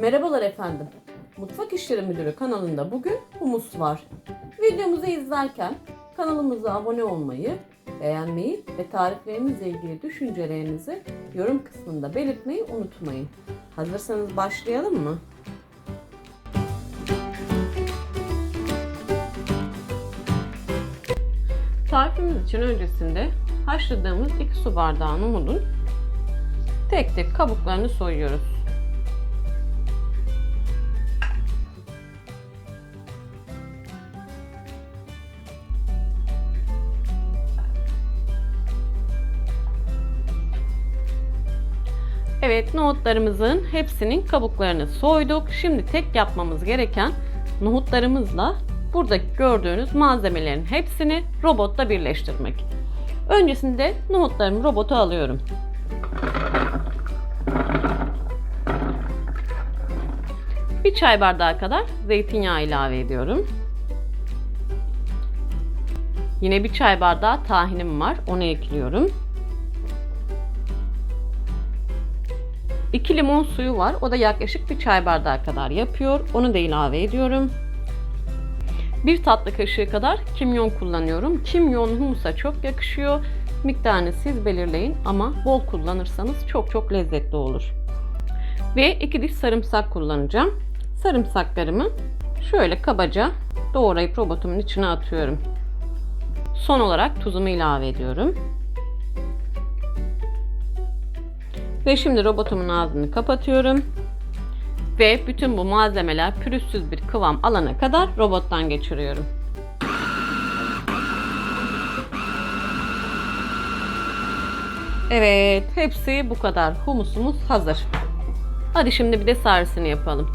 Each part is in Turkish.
Merhabalar efendim. Mutfak İşleri Müdürü kanalında bugün humus var. Videomuzu izlerken kanalımıza abone olmayı, beğenmeyi ve tariflerimizle ilgili düşüncelerinizi yorum kısmında belirtmeyi unutmayın. Hazırsanız başlayalım mı? Tarifimiz için öncesinde haşladığımız 2 su bardağı nohudun tek tek kabuklarını soyuyoruz. Evet nohutlarımızın hepsinin kabuklarını soyduk. Şimdi tek yapmamız gereken nohutlarımızla buradaki gördüğünüz malzemelerin hepsini robotta birleştirmek. Öncesinde nohutlarımı robota alıyorum. Bir çay bardağı kadar zeytinyağı ilave ediyorum. Yine bir çay bardağı tahinim var. Onu ekliyorum. 2 limon suyu var. O da yaklaşık bir çay bardağı kadar yapıyor. Onu da ilave ediyorum. Bir tatlı kaşığı kadar kimyon kullanıyorum. Kimyon humusa çok yakışıyor. Miktarını siz belirleyin ama bol kullanırsanız çok çok lezzetli olur. Ve 2 diş sarımsak kullanacağım. Sarımsaklarımı şöyle kabaca doğrayıp robotumun içine atıyorum. Son olarak tuzumu ilave ediyorum. Ve şimdi robotumun ağzını kapatıyorum. Ve bütün bu malzemeler pürüzsüz bir kıvam alana kadar robottan geçiriyorum. Evet, hepsi bu kadar. Humusumuz hazır. Hadi şimdi bir de servisini yapalım.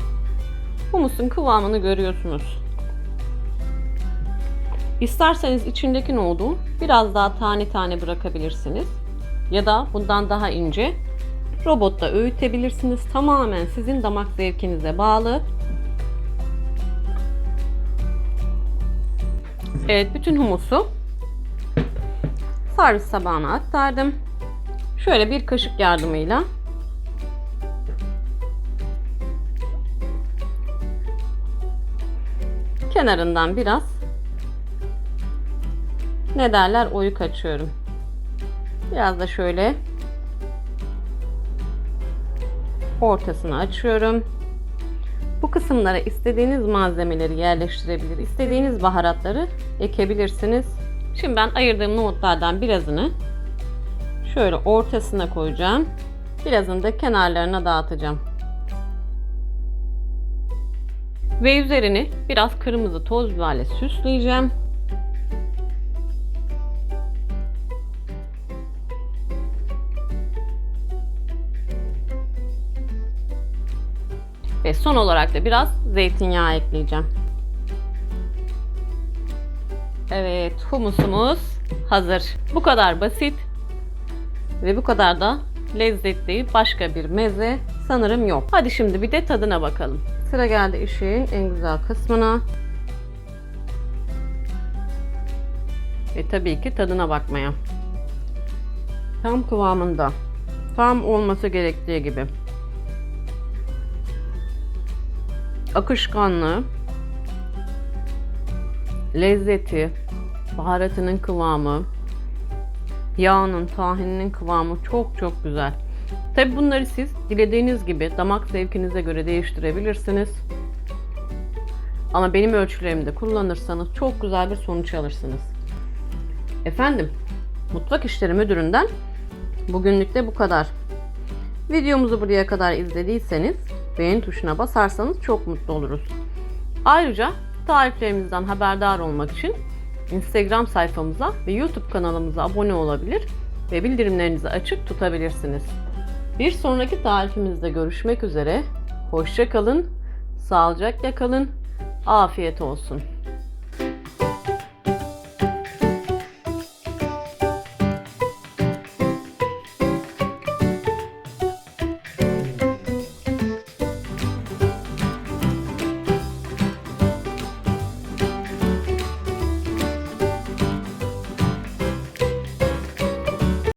Humusun kıvamını görüyorsunuz. İsterseniz içindeki nohudu biraz daha tane tane bırakabilirsiniz. Ya da bundan daha ince robotta öğütebilirsiniz. Tamamen sizin damak zevkinize bağlı. Evet, bütün humusu servis tabağına aktardım. Şöyle bir kaşık yardımıyla kenarından biraz ne derler oyuk açıyorum. Biraz da şöyle ortasını açıyorum. Bu kısımlara istediğiniz malzemeleri yerleştirebilir, istediğiniz baharatları ekebilirsiniz. Şimdi ben ayırdığım nohutlardan birazını şöyle ortasına koyacağım. Birazını da kenarlarına dağıtacağım. Ve üzerini biraz kırmızı toz biberle süsleyeceğim. Ve son olarak da biraz zeytinyağı ekleyeceğim. Evet, humusumuz hazır. Bu kadar basit ve bu kadar da lezzetli başka bir meze sanırım yok. Hadi şimdi bir de tadına bakalım. Sıra geldi işin en güzel kısmına. Ve tabii ki tadına bakmaya. Tam kıvamında. Tam olması gerektiği gibi. Akışkanlığı, lezzeti, baharatının kıvamı, yağının, tahininin kıvamı çok çok güzel. Tabi bunları siz dilediğiniz gibi damak zevkinize göre değiştirebilirsiniz. Ama benim ölçülerimde kullanırsanız çok güzel bir sonuç alırsınız. Efendim, Mutfak İşleri Müdürü'nden bugünlük de bu kadar. Videomuzu buraya kadar izlediyseniz beğen tuşuna basarsanız çok mutlu oluruz. Ayrıca tariflerimizden haberdar olmak için Instagram sayfamıza ve YouTube kanalımıza abone olabilir ve bildirimlerinizi açık tutabilirsiniz. Bir sonraki tarifimizde görüşmek üzere. Hoşça kalın, sağlıcakla kalın, afiyet olsun.